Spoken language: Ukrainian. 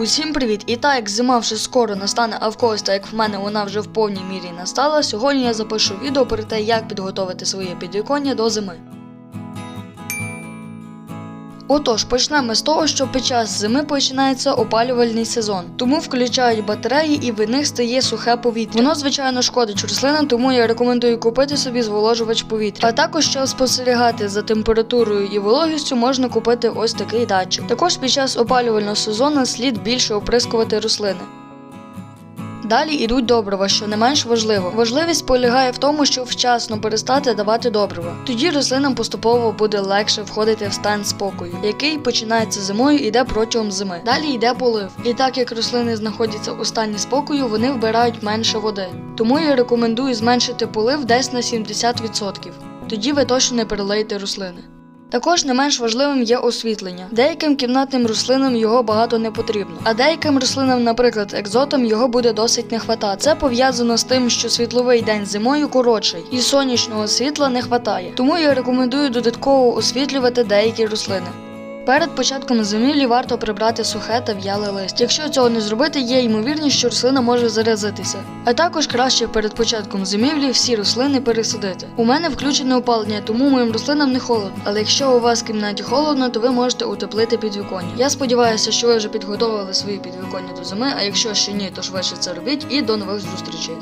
Усім привіт! І так як зима вже скоро настане, а в когось, так як в мене вона вже в повній мірі настала, сьогодні я запишу відео про те, як підготувати своє підвіконня до зими. Отож, почнемо з того, що під час зими починається опалювальний сезон, тому включають батареї і в них стає сухе повітря. Воно, звичайно, шкодить рослинам, тому я рекомендую купити собі зволожувач повітря. А також, щоб спостерігати за температурою і вологістю, можна купити ось такий датчик. Також під час опалювального сезону слід більше оприскувати рослини. Далі йдуть добрива, що не менш важливо. Важливість полягає в тому, щоб вчасно перестати давати добрива. Тоді рослинам поступово буде легше входити в стан спокою, який починається зимою і йде протягом зими. Далі йде полив. І так як рослини знаходяться у стані спокою, вони вбирають менше води. Тому я рекомендую зменшити полив десь на 70%. Тоді ви точно не перелиєте рослини. Також не менш важливим є освітлення. Деяким кімнатним рослинам його багато не потрібно, а деяким рослинам, наприклад, екзотам, його буде досить не хватати. Це пов'язано з тим, що світловий день зимою коротший і сонячного світла не хватає. Тому я рекомендую додатково освітлювати деякі рослини. Перед початком зимівлі варто прибрати сухе та в'яле листя. Якщо цього не зробити, є ймовірність, що рослина може заразитися. А також краще перед початком зимівлі всі рослини пересадити. У мене включене опалення, тому моїм рослинам не холодно. Але якщо у вас в кімнаті холодно, то ви можете утеплити підвіконня. Я сподіваюся, що ви вже підготовили свої підвіконня до зими, а якщо ще ні, то швидше це робіть і до нових зустрічей.